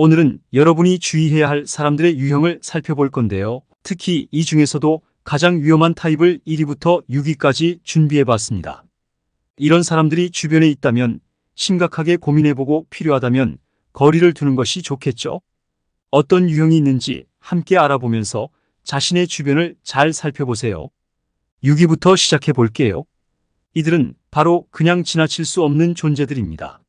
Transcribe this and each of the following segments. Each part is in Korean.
오늘은 여러분이 주의해야 할 사람들의 유형을 살펴볼 건데요. 특히 이 중에서도 가장 위험한 타입을 1위부터 6위까지 준비해 봤습니다. 이런 사람들이 주변에 있다면 심각하게 고민해보고 필요하다면 거리를 두는 것이 좋겠죠? 어떤 유형이 있는지 함께 알아보면서 자신의 주변을 잘 살펴보세요. 6위부터 시작해 볼게요. 이들은 바로 그냥 지나칠 수 없는 존재들입니다.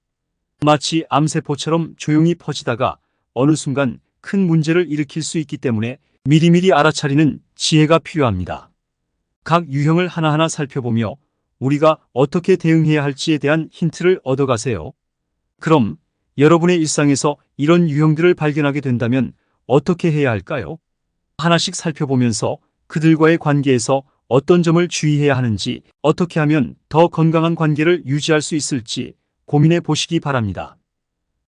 마치 암세포처럼 조용히 퍼지다가 어느 순간 큰 문제를 일으킬 수 있기 때문에 미리미리 알아차리는 지혜가 필요합니다. 각 유형을 하나하나 살펴보며 우리가 어떻게 대응해야 할지에 대한 힌트를 얻어가세요. 그럼 여러분의 일상에서 이런 유형들을 발견하게 된다면 어떻게 해야 할까요? 하나씩 살펴보면서 그들과의 관계에서 어떤 점을 주의해야 하는지, 어떻게 하면 더 건강한 관계를 유지할 수 있을지 고민해 보시기 바랍니다.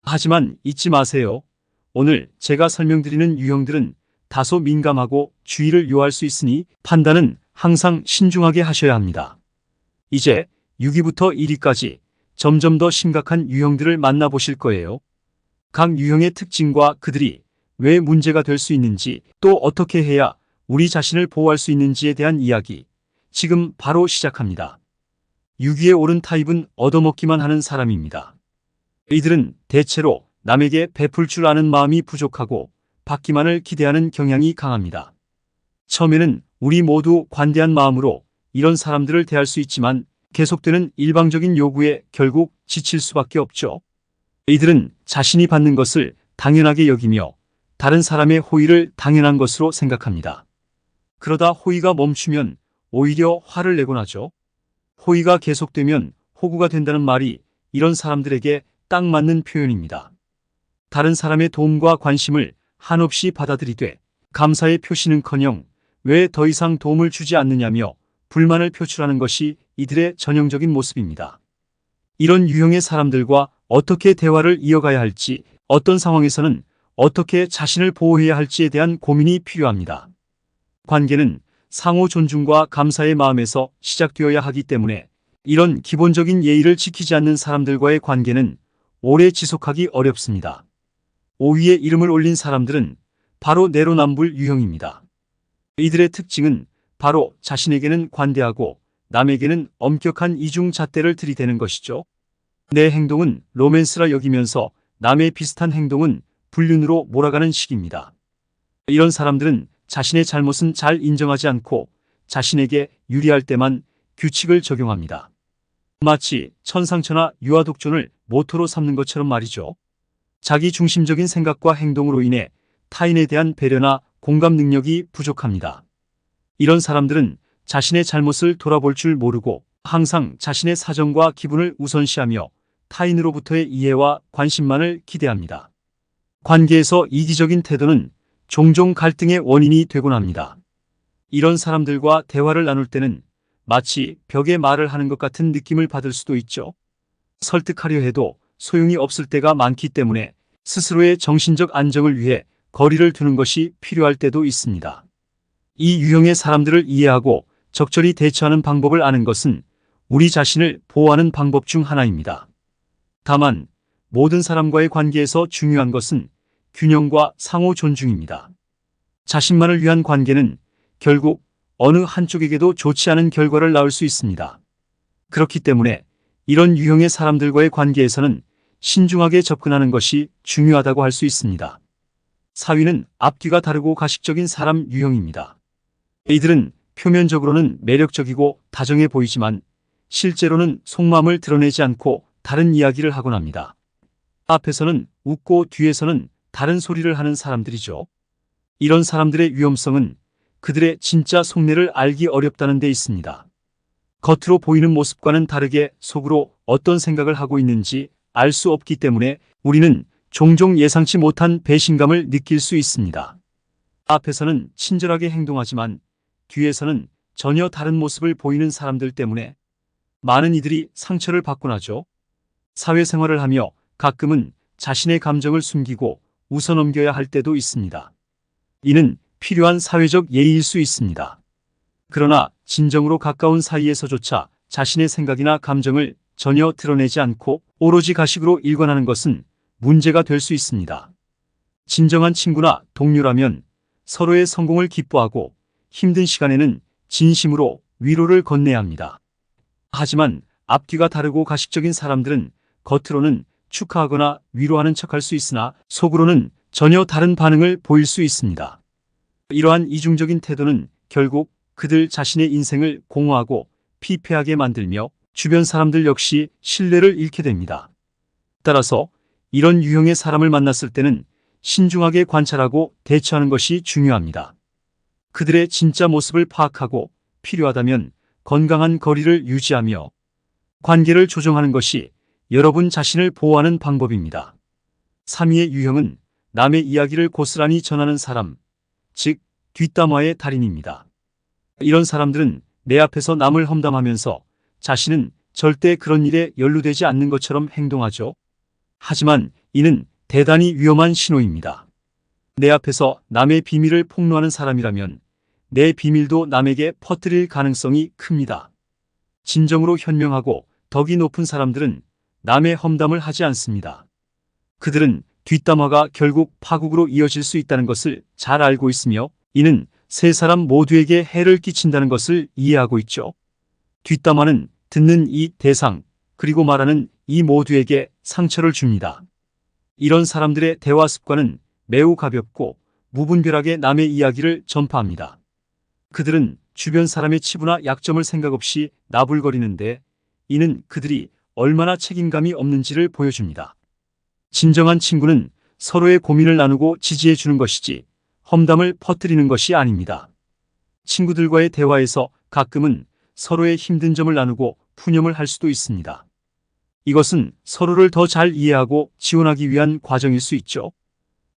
하지만 잊지 마세요. 오늘 제가 설명드리는 유형들은 다소 민감하고 주의를 요할 수 있으니 판단은 항상 신중하게 하셔야 합니다. 이제 6위부터 1위까지 점점 더 심각한 유형들을 만나보실 거예요. 각 유형의 특징과 그들이 왜 문제가 될 수 있는지 또 어떻게 해야 우리 자신을 보호할 수 있는지에 대한 이야기 지금 바로 시작합니다. 6위에 오른 타입은 얻어먹기만 하는 사람입니다. 이들은 대체로 남에게 베풀 줄 아는 마음이 부족하고 받기만을 기대하는 경향이 강합니다. 처음에는 우리 모두 관대한 마음으로 이런 사람들을 대할 수 있지만 계속되는 일방적인 요구에 결국 지칠 수밖에 없죠. 이들은 자신이 받는 것을 당연하게 여기며 다른 사람의 호의를 당연한 것으로 생각합니다. 그러다 호의가 멈추면 오히려 화를 내곤 하죠. 호의가 계속되면 호구가 된다는 말이 이런 사람들에게 딱 맞는 표현입니다. 다른 사람의 도움과 관심을 한없이 받아들이되 감사의 표시는커녕 왜 더 이상 도움을 주지 않느냐며 불만을 표출하는 것이 이들의 전형적인 모습입니다. 이런 유형의 사람들과 어떻게 대화를 이어가야 할지, 어떤 상황에서는 어떻게 자신을 보호해야 할지에 대한 고민이 필요합니다. 관계는 상호 존중과 감사의 마음에서 시작되어야 하기 때문에 이런 기본적인 예의를 지키지 않는 사람들과의 관계는 오래 지속하기 어렵습니다. 5위에 이름을 올린 사람들은 바로 내로남불 유형입니다. 이들의 특징은 바로 자신에게는 관대하고 남에게는 엄격한 이중 잣대를 들이대는 것이죠. 내 행동은 로맨스라 여기면서 남의 비슷한 행동은 불륜으로 몰아가는 식입니다. 이런 사람들은 자신의 잘못은 잘 인정하지 않고 자신에게 유리할 때만 규칙을 적용합니다. 마치 천상천하 유아독존을 모토로 삼는 것처럼 말이죠. 자기 중심적인 생각과 행동으로 인해 타인에 대한 배려나 공감 능력이 부족합니다. 이런 사람들은 자신의 잘못을 돌아볼 줄 모르고 항상 자신의 사정과 기분을 우선시하며 타인으로부터의 이해와 관심만을 기대합니다. 관계에서 이기적인 태도는 종종 갈등의 원인이 되곤 합니다. 이런 사람들과 대화를 나눌 때는 마치 벽에 말을 하는 것 같은 느낌을 받을 수도 있죠. 설득하려 해도 소용이 없을 때가 많기 때문에 스스로의 정신적 안정을 위해 거리를 두는 것이 필요할 때도 있습니다. 이 유형의 사람들을 이해하고 적절히 대처하는 방법을 아는 것은 우리 자신을 보호하는 방법 중 하나입니다. 다만 모든 사람과의 관계에서 중요한 것은 균형과 상호 존중입니다. 자신만을 위한 관계는 결국 어느 한쪽에게도 좋지 않은 결과를 낳을 수 있습니다. 그렇기 때문에 이런 유형의 사람들과의 관계에서는 신중하게 접근하는 것이 중요하다고 할 수 있습니다. 4위는 앞뒤가 다르고 가식적인 사람 유형입니다. 이들은 표면적으로는 매력적이고 다정해 보이지만 실제로는 속마음을 드러내지 않고 다른 이야기를 하곤 합니다. 앞에서는 웃고 뒤에서는 다른 소리를 하는 사람들이죠. 이런 사람들의 위험성은 그들의 진짜 속내를 알기 어렵다는 데 있습니다. 겉으로 보이는 모습과는 다르게 속으로 어떤 생각을 하고 있는지 알 수 없기 때문에 우리는 종종 예상치 못한 배신감을 느낄 수 있습니다. 앞에서는 친절하게 행동하지만 뒤에서는 전혀 다른 모습을 보이는 사람들 때문에 많은 이들이 상처를 받곤 하죠. 사회생활을 하며 가끔은 자신의 감정을 숨기고 웃어넘겨야 할 때도 있습니다. 이는 필요한 사회적 예의일 수 있습니다. 그러나 진정으로 가까운 사이에서조차 자신의 생각이나 감정을 전혀 드러내지 않고 오로지 가식으로 일관하는 것은 문제가 될 수 있습니다. 진정한 친구나 동료라면 서로의 성공을 기뻐하고 힘든 시간에는 진심으로 위로를 건네야 합니다. 하지만 앞뒤가 다르고 가식적인 사람들은 겉으로는 축하하거나 위로하는 척할 수 있으나 속으로는 전혀 다른 반응을 보일 수 있습니다. 이러한 이중적인 태도는 결국 그들 자신의 인생을 공허하고 피폐하게 만들며 주변 사람들 역시 신뢰를 잃게 됩니다. 따라서 이런 유형의 사람을 만났을 때는 신중하게 관찰하고 대처하는 것이 중요합니다. 그들의 진짜 모습을 파악하고 필요하다면 건강한 거리를 유지하며 관계를 조정하는 것이 여러분 자신을 보호하는 방법입니다. 3위의 유형은 남의 이야기를 고스란히 전하는 사람, 즉 뒷담화의 달인입니다. 이런 사람들은 내 앞에서 남을 험담하면서 자신은 절대 그런 일에 연루되지 않는 것처럼 행동하죠. 하지만 이는 대단히 위험한 신호입니다. 내 앞에서 남의 비밀을 폭로하는 사람이라면 내 비밀도 남에게 퍼뜨릴 가능성이 큽니다. 진정으로 현명하고 덕이 높은 사람들은 남의 험담을 하지 않습니다. 그들은 뒷담화가 결국 파국으로 이어질 수 있다는 것을 잘 알고 있으며 이는 세 사람 모두에게 해를 끼친다는 것을 이해하고 있죠. 뒷담화는 듣는 이 대상, 그리고 말하는 이 모두에게 상처를 줍니다. 이런 사람들의 대화 습관은 매우 가볍고 무분별하게 남의 이야기를 전파합니다. 그들은 주변 사람의 치부나 약점을 생각 없이 나불거리는데 이는 그들이 얼마나 책임감이 없는지를 보여줍니다. 진정한 친구는 서로의 고민을 나누고 지지해 주는 것이지 험담을 퍼뜨리는 것이 아닙니다. 친구들과의 대화에서 가끔은 서로의 힘든 점을 나누고 푸념을 할 수도 있습니다. 이것은 서로를 더 잘 이해하고 지원하기 위한 과정일 수 있죠.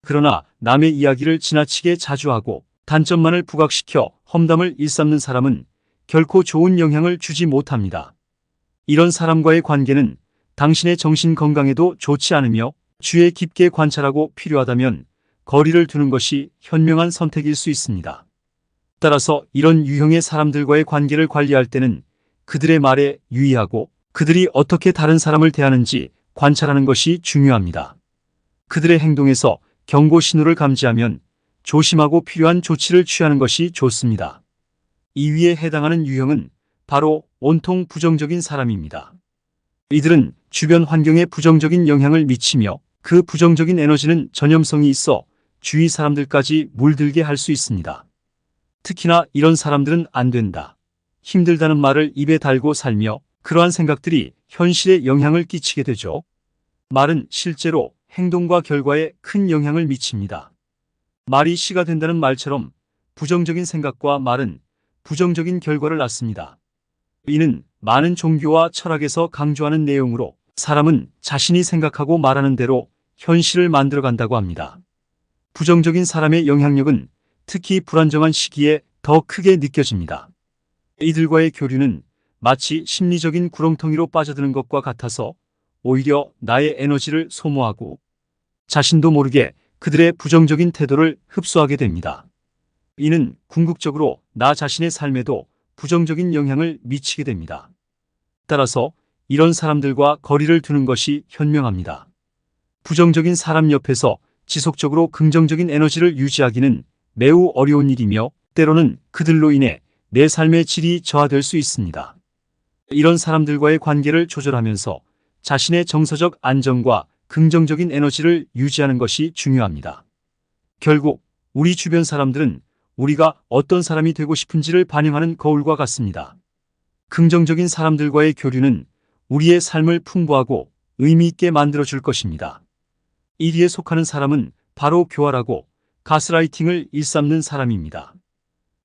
그러나 남의 이야기를 지나치게 자주 하고 단점만을 부각시켜 험담을 일삼는 사람은 결코 좋은 영향을 주지 못합니다. 이런 사람과의 관계는 당신의 정신 건강에도 좋지 않으며 주에 깊게 관찰하고 필요하다면 거리를 두는 것이 현명한 선택일 수 있습니다. 따라서 이런 유형의 사람들과의 관계를 관리할 때는 그들의 말에 유의하고 그들이 어떻게 다른 사람을 대하는지 관찰하는 것이 중요합니다. 그들의 행동에서 경고 신호를 감지하면 조심하고 필요한 조치를 취하는 것이 좋습니다. 2위에 해당하는 유형은 바로 온통 부정적인 사람입니다. 이들은 주변 환경에 부정적인 영향을 미치며 그 부정적인 에너지는 전염성이 있어 주위 사람들까지 물들게 할 수 있습니다. 특히나 이런 사람들은 안 된다. 힘들다는 말을 입에 달고 살며 그러한 생각들이 현실에 영향을 끼치게 되죠. 말은 실제로 행동과 결과에 큰 영향을 미칩니다. 말이 시가 된다는 말처럼 부정적인 생각과 말은 부정적인 결과를 낳습니다. 이는 많은 종교와 철학에서 강조하는 내용으로 사람은 자신이 생각하고 말하는 대로 현실을 만들어간다고 합니다. 부정적인 사람의 영향력은 특히 불안정한 시기에 더 크게 느껴집니다. 이들과의 교류는 마치 심리적인 구렁텅이로 빠져드는 것과 같아서 오히려 나의 에너지를 소모하고 자신도 모르게 그들의 부정적인 태도를 흡수하게 됩니다. 이는 궁극적으로 나 자신의 삶에도 부정적인 영향을 미치게 됩니다. 따라서 이런 사람들과 거리를 두는 것이 현명합니다. 부정적인 사람 옆에서 지속적으로 긍정적인 에너지를 유지하기는 매우 어려운 일이며 때로는 그들로 인해 내 삶의 질이 저하될 수 있습니다. 이런 사람들과의 관계를 조절하면서 자신의 정서적 안정과 긍정적인 에너지를 유지하는 것이 중요합니다. 결국 우리 주변 사람들은 우리가 어떤 사람이 되고 싶은지를 반영하는 거울과 같습니다. 긍정적인 사람들과의 교류는 우리의 삶을 풍부하고 의미 있게 만들어 줄 것입니다. 1위에 속하는 사람은 바로 교활하고 가스라이팅을 일삼는 사람입니다.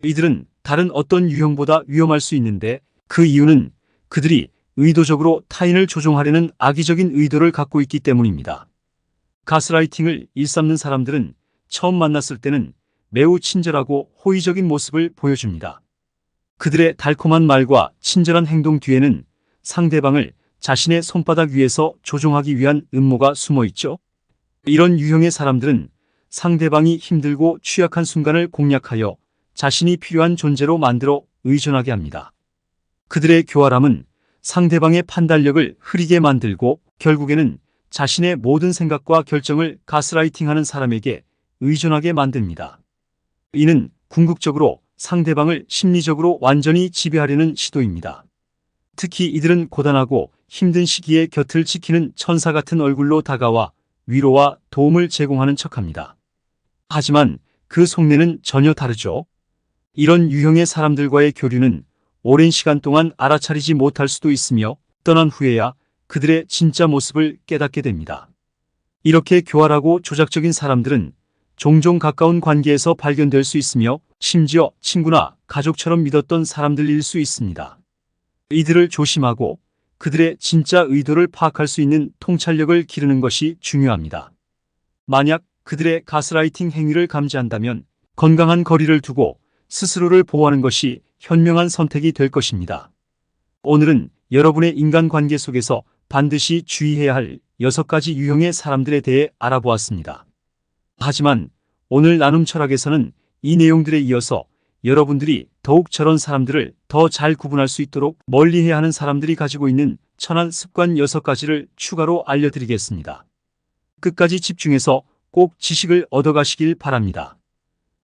이들은 다른 어떤 유형보다 위험할 수 있는데 그 이유는 그들이 의도적으로 타인을 조종하려는 악의적인 의도를 갖고 있기 때문입니다. 가스라이팅을 일삼는 사람들은 처음 만났을 때는 매우 친절하고 호의적인 모습을 보여줍니다. 그들의 달콤한 말과 친절한 행동 뒤에는 상대방을 자신의 손바닥 위에서 조종하기 위한 음모가 숨어 있죠. 이런 유형의 사람들은 상대방이 힘들고 취약한 순간을 공략하여 자신이 필요한 존재로 만들어 의존하게 합니다. 그들의 교활함은 상대방의 판단력을 흐리게 만들고 결국에는 자신의 모든 생각과 결정을 가스라이팅하는 사람에게 의존하게 만듭니다. 이는 궁극적으로 상대방을 심리적으로 완전히 지배하려는 시도입니다. 특히 이들은 고단하고 힘든 시기에 곁을 지키는 천사 같은 얼굴로 다가와 위로와 도움을 제공하는 척합니다. 하지만 그 속내는 전혀 다르죠. 이런 유형의 사람들과의 교류는 오랜 시간 동안 알아차리지 못할 수도 있으며 떠난 후에야 그들의 진짜 모습을 깨닫게 됩니다. 이렇게 교활하고 조작적인 사람들은 종종 가까운 관계에서 발견될 수 있으며 심지어 친구나 가족처럼 믿었던 사람들일 수 있습니다. 이들을 조심하고 그들의 진짜 의도를 파악할 수 있는 통찰력을 기르는 것이 중요합니다. 만약 그들의 가스라이팅 행위를 감지한다면 건강한 거리를 두고 스스로를 보호하는 것이 현명한 선택이 될 것입니다. 오늘은 여러분의 인간관계 속에서 반드시 주의해야 할 여섯 가지 유형의 사람들에 대해 알아보았습니다. 하지만 오늘 나눔 철학에서는 이 내용들에 이어서 여러분들이 더욱 저런 사람들을 더 잘 구분할 수 있도록 멀리해야 하는 사람들이 가지고 있는 천한 습관 여섯 가지를 추가로 알려드리겠습니다. 끝까지 집중해서 꼭 지식을 얻어가시길 바랍니다.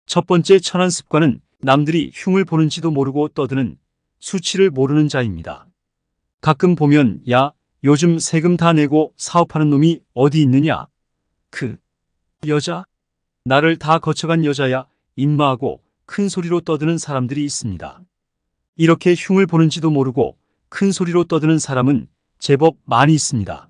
첫 번째 천한 습관은 남들이 흉을 보는지도 모르고 떠드는 수치를 모르는 자입니다. 가끔 보면 야 요즘 세금 다 내고 사업하는 놈이 어디 있느냐? 그 여자? 나를 다 거쳐간 여자야 임마하고 큰 소리로 떠드는 사람들이 있습니다. 이렇게 흉을 보는지도 모르고 큰 소리로 떠드는 사람은 제법 많이 있습니다.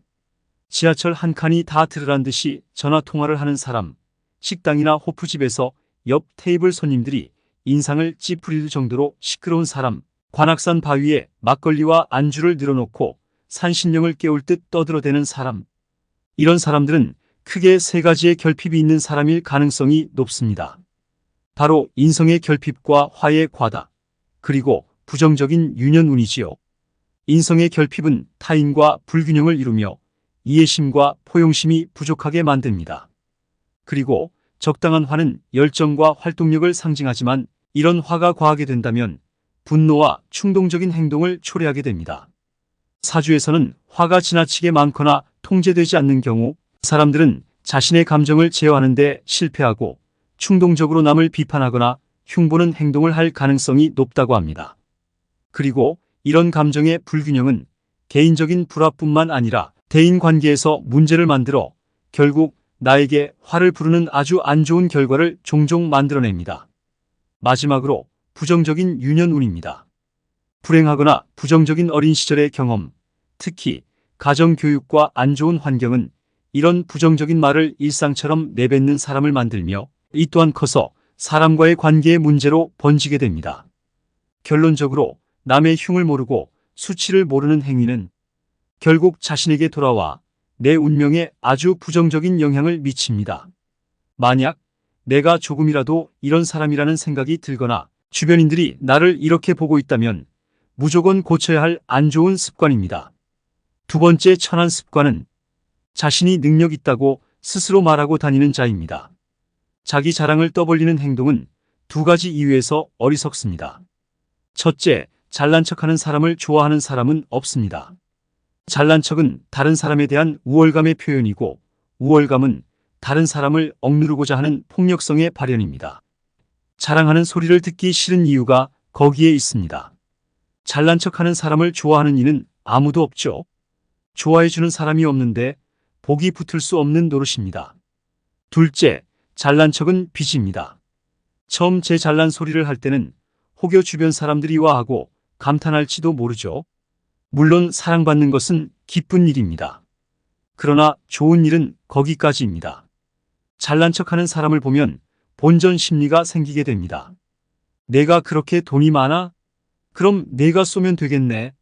지하철 한 칸이 다 들으란 듯이 전화 통화를 하는 사람, 식당이나 호프집에서 옆 테이블 손님들이 인상을 찌푸릴 정도로 시끄러운 사람, 관악산 바위에 막걸리와 안주를 늘어놓고 산신령을 깨울 듯 떠들어대는 사람. 이런 사람들은 크게 세 가지의 결핍이 있는 사람일 가능성이 높습니다. 바로 인성의 결핍과 화의 과다, 그리고 부정적인 유년운이지요. 인성의 결핍은 타인과 불균형을 이루며 이해심과 포용심이 부족하게 만듭니다. 그리고 적당한 화는 열정과 활동력을 상징하지만 이런 화가 과하게 된다면 분노와 충동적인 행동을 초래하게 됩니다. 사주에서는 화가 지나치게 많거나 통제되지 않는 경우 사람들은 자신의 감정을 제어하는 데 실패하고 충동적으로 남을 비판하거나 흉보는 행동을 할 가능성이 높다고 합니다. 그리고 이런 감정의 불균형은 개인적인 불화뿐만 아니라 대인 관계에서 문제를 만들어 결국 나에게 화를 부르는 아주 안 좋은 결과를 종종 만들어냅니다. 마지막으로 부정적인 유년운입니다. 불행하거나 부정적인 어린 시절의 경험, 특히 가정교육과 안 좋은 환경은 이런 부정적인 말을 일상처럼 내뱉는 사람을 만들며 이 또한 커서 사람과의 관계의 문제로 번지게 됩니다. 결론적으로 남의 흉을 모르고 수치를 모르는 행위는 결국 자신에게 돌아와 내 운명에 아주 부정적인 영향을 미칩니다. 만약 내가 조금이라도 이런 사람이라는 생각이 들거나 주변인들이 나를 이렇게 보고 있다면 무조건 고쳐야 할 안 좋은 습관입니다. 두 번째 천한 습관은 자신이 능력 있다고 스스로 말하고 다니는 자입니다. 자기 자랑을 떠벌리는 행동은 두 가지 이유에서 어리석습니다. 첫째, 잘난 척하는 사람을 좋아하는 사람은 없습니다. 잘난 척은 다른 사람에 대한 우월감의 표현이고 우월감은 다른 사람을 억누르고자 하는 폭력성의 발현입니다. 자랑하는 소리를 듣기 싫은 이유가 거기에 있습니다. 잘난 척하는 사람을 좋아하는 이는 아무도 없죠. 좋아해주는 사람이 없는데 복이 붙을 수 없는 노릇입니다. 둘째, 잘난 척은 빚입니다. 처음 제 잘난 소리를 할 때는 혹여 주변 사람들이 와하고 감탄할지도 모르죠. 물론 사랑받는 것은 기쁜 일입니다. 그러나 좋은 일은 거기까지입니다. 잘난 척하는 사람을 보면 본전 심리가 생기게 됩니다. 내가 그렇게 돈이 많아? 그럼 내가 쏘면 되겠네.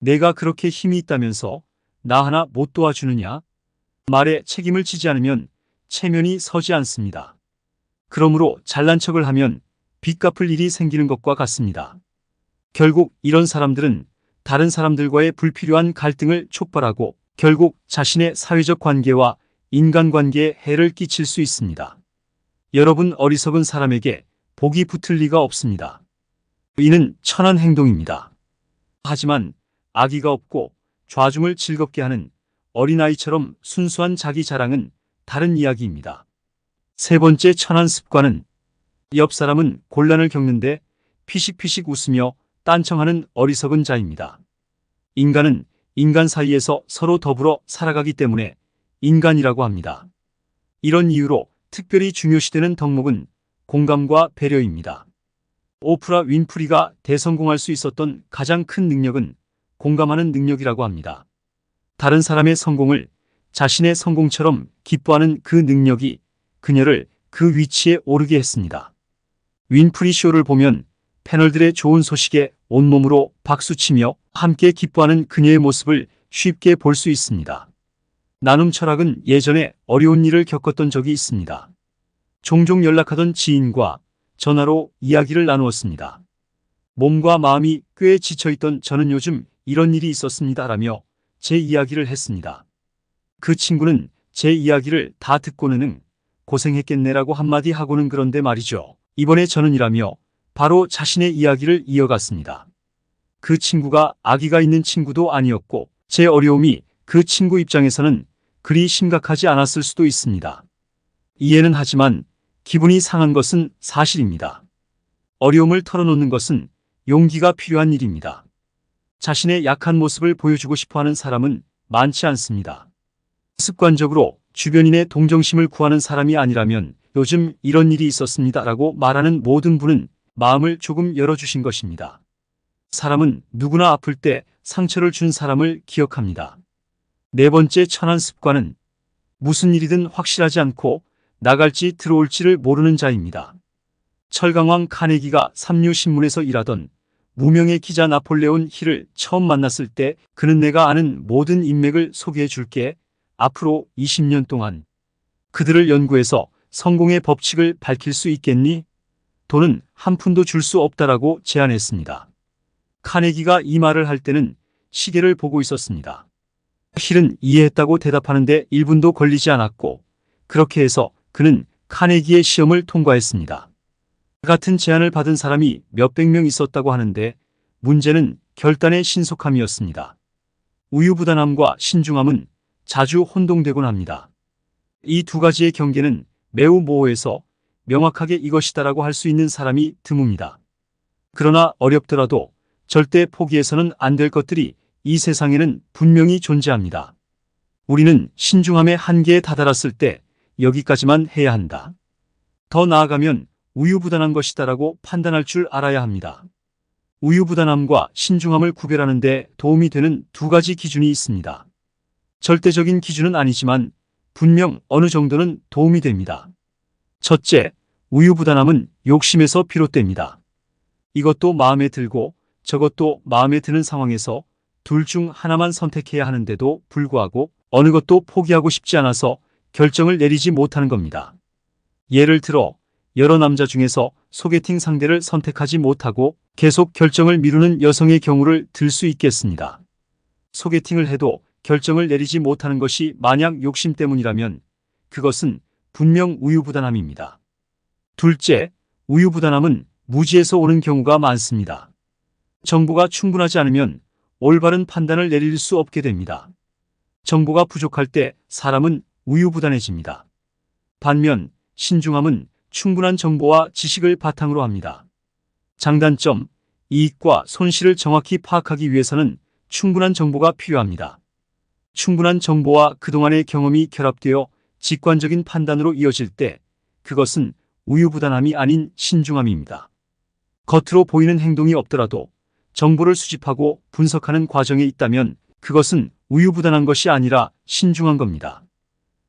내가 그렇게 힘이 있다면서 나 하나 못 도와주느냐? 말에 책임을 지지 않으면 체면이 서지 않습니다. 그러므로 잘난 척을 하면 빚 갚을 일이 생기는 것과 같습니다. 결국 이런 사람들은 다른 사람들과의 불필요한 갈등을 촉발하고 결국 자신의 사회적 관계와 인간관계에 해를 끼칠 수 있습니다. 여러분 어리석은 사람에게 복이 붙을 리가 없습니다. 이는 천한 행동입니다. 하지만 아기가 없고 좌중을 즐겁게 하는 어린아이처럼 순수한 자기 자랑은 다른 이야기입니다. 세 번째 천한 습관은 옆 사람은 곤란을 겪는데 피식피식 웃으며 딴청하는 어리석은 자입니다. 인간은 인간 사이에서 서로 더불어 살아가기 때문에 인간이라고 합니다. 이런 이유로 특별히 중요시되는 덕목은 공감과 배려입니다. 오프라 윈프리가 대성공할 수 있었던 가장 큰 능력은 공감하는 능력이라고 합니다. 다른 사람의 성공을 자신의 성공처럼 기뻐하는 그 능력이 그녀를 그 위치에 오르게 했습니다. 윈프리 쇼를 보면 패널들의 좋은 소식에 온몸으로 박수치며 함께 기뻐하는 그녀의 모습을 쉽게 볼 수 있습니다. 나눔 철학은 예전에 어려운 일을 겪었던 적이 있습니다. 종종 연락하던 지인과 전화로 이야기를 나누었습니다. 몸과 마음이 꽤 지쳐있던 저는 요즘 이런 일이 있었습니다라며 제 이야기를 했습니다. 그 친구는 제 이야기를 다 듣고는 응, 고생했겠네라고 한마디 하고는 그런데 말이죠. 이번에 저는이라며 바로 자신의 이야기를 이어갔습니다. 그 친구가 아기가 있는 친구도 아니었고 제 어려움이 그 친구 입장에서는 그리 심각하지 않았을 수도 있습니다. 이해는 하지만 기분이 상한 것은 사실입니다. 어려움을 털어놓는 것은 용기가 필요한 일입니다. 자신의 약한 모습을 보여주고 싶어 하는 사람은 많지 않습니다. 습관적으로 주변인의 동정심을 구하는 사람이 아니라면 요즘 이런 일이 있었습니다 라고 말하는 모든 분은 마음을 조금 열어주신 것입니다. 사람은 누구나 아플 때 상처를 준 사람을 기억합니다. 네 번째 천한 습관은 무슨 일이든 확실하지 않고 나갈지 들어올지를 모르는 자입니다. 철강왕 카네기가 삼류신문에서 일하던 무명의 기자 나폴레온 힐을 처음 만났을 때 그는 내가 아는 모든 인맥을 소개해 줄게 앞으로 20년 동안 그들을 연구해서 성공의 법칙을 밝힐 수 있겠니? 돈은 한 푼도 줄 수 없다라고 제안했습니다. 카네기가 이 말을 할 때는 시계를 보고 있었습니다. 힐은 이해했다고 대답하는데 1분도 걸리지 않았고 그렇게 해서 그는 카네기의 시험을 통과했습니다. 같은 제안을 받은 사람이 몇백 명 있었다고 하는데 문제는 결단의 신속함이었습니다. 우유부단함과 신중함은 자주 혼동되곤 합니다. 이 두 가지의 경계는 매우 모호해서 명확하게 이것이다라고 할 수 있는 사람이 드뭅니다. 그러나 어렵더라도 절대 포기해서는 안 될 것들이 이 세상에는 분명히 존재합니다. 우리는 신중함의 한계에 다다랐을 때 여기까지만 해야 한다. 더 나아가면 우유부단한 것이다라고 판단할 줄 알아야 합니다. 우유부단함과 신중함을 구별하는 데 도움이 되는 두 가지 기준이 있습니다. 절대적인 기준은 아니지만 분명 어느 정도는 도움이 됩니다. 첫째, 우유부단함은 욕심에서 비롯됩니다. 이것도 마음에 들고 저것도 마음에 드는 상황에서 둘 중 하나만 선택해야 하는데도 불구하고 어느 것도 포기하고 싶지 않아서 결정을 내리지 못하는 겁니다. 예를 들어 여러 남자 중에서 소개팅 상대를 선택하지 못하고 계속 결정을 미루는 여성의 경우를 들 수 있겠습니다. 소개팅을 해도 결정을 내리지 못하는 것이 만약 욕심 때문이라면 그것은 분명 우유부단함입니다. 둘째, 우유부단함은 무지에서 오는 경우가 많습니다. 정보가 충분하지 않으면 올바른 판단을 내릴 수 없게 됩니다. 정보가 부족할 때 사람은 우유부단해집니다. 반면 신중함은 충분한 정보와 지식을 바탕으로 합니다. 장단점, 이익과 손실을 정확히 파악하기 위해서는 충분한 정보가 필요합니다. 충분한 정보와 그동안의 경험이 결합되어 직관적인 판단으로 이어질 때 그것은 우유부단함이 아닌 신중함입니다. 겉으로 보이는 행동이 없더라도 정보를 수집하고 분석하는 과정에 있다면 그것은 우유부단한 것이 아니라 신중한 겁니다.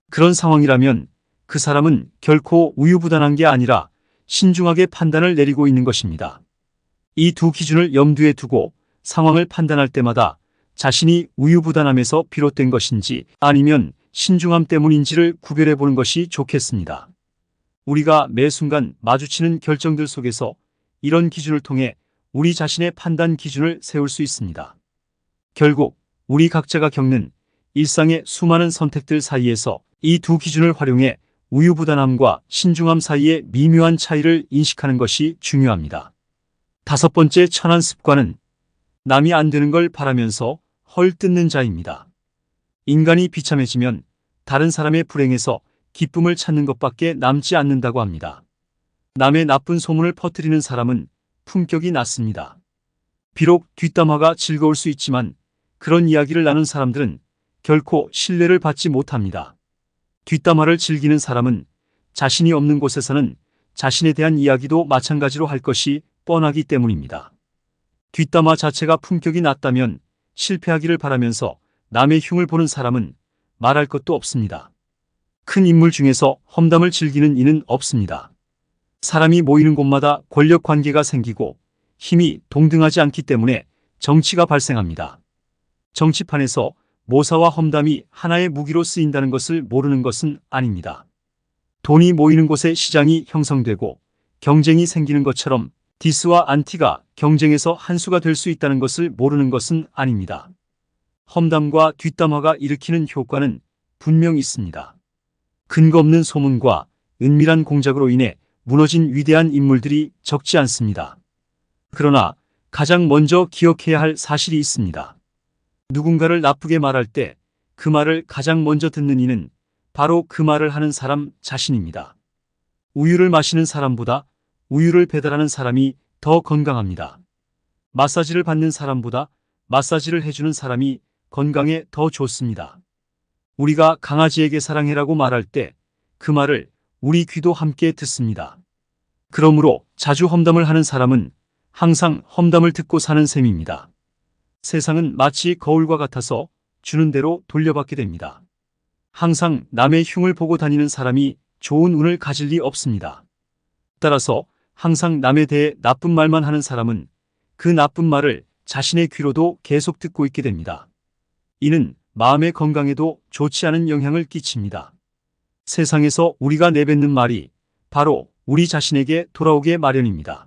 그런 상황이라면 그 사람은 결코 우유부단한 게 아니라 신중하게 판단을 내리고 있는 것입니다. 이 두 기준을 염두에 두고 상황을 판단할 때마다 자신이 우유부단함에서 비롯된 것인지 아니면 신중함 때문인지를 구별해 보는 것이 좋겠습니다. 우리가 매 순간 마주치는 결정들 속에서 이런 기준을 통해 우리 자신의 판단 기준을 세울 수 있습니다. 결국 우리 각자가 겪는 일상의 수많은 선택들 사이에서 이 두 기준을 활용해 우유부단함과 신중함 사이의 미묘한 차이를 인식하는 것이 중요합니다. 다섯 번째 천한 습관은 남이 안 되는 걸 바라면서 헐 뜯는 자입니다. 인간이 비참해지면 다른 사람의 불행에서 기쁨을 찾는 것밖에 남지 않는다고 합니다. 남의 나쁜 소문을 퍼뜨리는 사람은 품격이 낮습니다. 비록 뒷담화가 즐거울 수 있지만 그런 이야기를 나눈 사람들은 결코 신뢰를 받지 못합니다. 뒷담화를 즐기는 사람은 자신이 없는 곳에서는 자신에 대한 이야기도 마찬가지로 할 것이 뻔하기 때문입니다. 뒷담화 자체가 품격이 낮다면 실패하기를 바라면서 남의 흉을 보는 사람은 말할 것도 없습니다. 큰 인물 중에서 험담을 즐기는 이는 없습니다. 사람이 모이는 곳마다 권력 관계가 생기고 힘이 동등하지 않기 때문에 정치가 발생합니다. 정치판에서 모사와 험담이 하나의 무기로 쓰인다는 것을 모르는 것은 아닙니다. 돈이 모이는 곳에 시장이 형성되고 경쟁이 생기는 것처럼 디스와 안티가 경쟁에서 한 수가 될 수 있다는 것을 모르는 것은 아닙니다. 험담과 뒷담화가 일으키는 효과는 분명 있습니다. 근거 없는 소문과 은밀한 공작으로 인해 무너진 위대한 인물들이 적지 않습니다. 그러나 가장 먼저 기억해야 할 사실이 있습니다. 누군가를 나쁘게 말할 때 그 말을 가장 먼저 듣는 이는 바로 그 말을 하는 사람 자신입니다. 우유를 마시는 사람보다 우유를 배달하는 사람이 더 건강합니다. 마사지를 받는 사람보다 마사지를 해주는 사람이 건강에 더 좋습니다. 우리가 강아지에게 사랑해라고 말할 때 그 말을 우리 귀도 함께 듣습니다. 그러므로 자주 험담을 하는 사람은 항상 험담을 듣고 사는 셈입니다. 세상은 마치 거울과 같아서 주는 대로 돌려받게 됩니다. 항상 남의 흉을 보고 다니는 사람이 좋은 운을 가질 리 없습니다. 따라서 항상 남에 대해 나쁜 말만 하는 사람은 그 나쁜 말을 자신의 귀로도 계속 듣고 있게 됩니다. 이는 마음의 건강에도 좋지 않은 영향을 끼칩니다. 세상에서 우리가 내뱉는 말이 바로 우리 자신에게 돌아오게 마련입니다.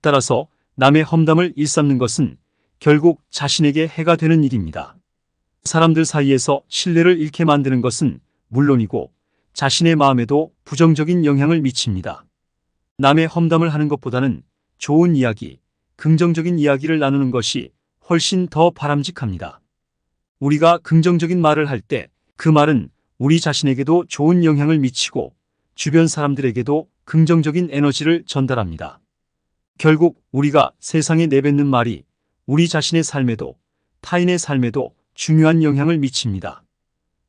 따라서 남의 험담을 일삼는 것은 결국 자신에게 해가 되는 일입니다. 사람들 사이에서 신뢰를 잃게 만드는 것은 물론이고 자신의 마음에도 부정적인 영향을 미칩니다. 남의 험담을 하는 것보다는 좋은 이야기, 긍정적인 이야기를 나누는 것이 훨씬 더 바람직합니다. 우리가 긍정적인 말을 할 때 그 말은 우리 자신에게도 좋은 영향을 미치고 주변 사람들에게도 긍정적인 에너지를 전달합니다. 결국 우리가 세상에 내뱉는 말이 우리 자신의 삶에도 타인의 삶에도 중요한 영향을 미칩니다.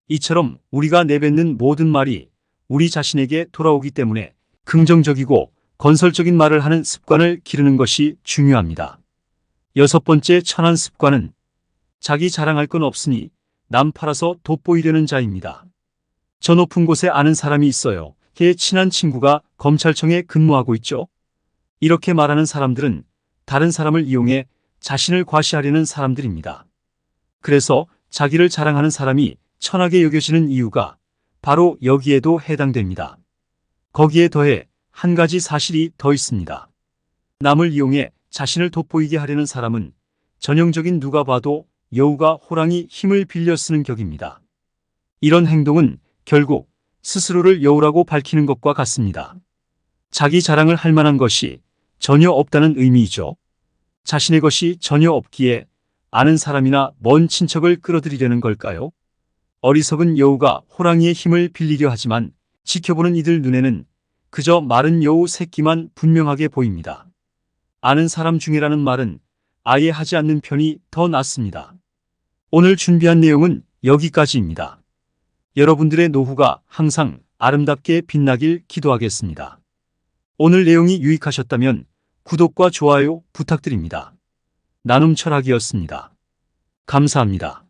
이처럼 우리가 내뱉는 모든 말이 우리 자신에게 돌아오기 때문에 긍정적이고 건설적인 말을 하는 습관을 기르는 것이 중요합니다. 여섯 번째 천한 습관은 자기 자랑할 건 없으니 남 팔아서 돋보이려는 자입니다. 저 높은 곳에 아는 사람이 있어요. 걔 친한 친구가 검찰청에 근무하고 있죠. 이렇게 말하는 사람들은 다른 사람을 이용해 자신을 과시하려는 사람들입니다. 그래서 자기를 자랑하는 사람이 천하게 여겨지는 이유가 바로 여기에도 해당됩니다. 거기에 더해 한 가지 사실이 더 있습니다. 남을 이용해 자신을 돋보이게 하려는 사람은 전형적인 누가 봐도 여우가 호랑이 힘을 빌려 쓰는 격입니다. 이런 행동은 결국 스스로를 여우라고 밝히는 것과 같습니다. 자기 자랑을 할 만한 것이 전혀 없다는 의미이죠. 자신의 것이 전혀 없기에 아는 사람이나 먼 친척을 끌어들이려는 걸까요? 어리석은 여우가 호랑이의 힘을 빌리려 하지만 지켜보는 이들 눈에는 그저 마른 여우 새끼만 분명하게 보입니다. 아는 사람 중이라는 말은 아예 하지 않는 편이 더 낫습니다. 오늘 준비한 내용은 여기까지입니다. 여러분들의 노후가 항상 아름답게 빛나길 기도하겠습니다. 오늘 내용이 유익하셨다면 구독과 좋아요 부탁드립니다. 나눔 철학이었습니다. 감사합니다.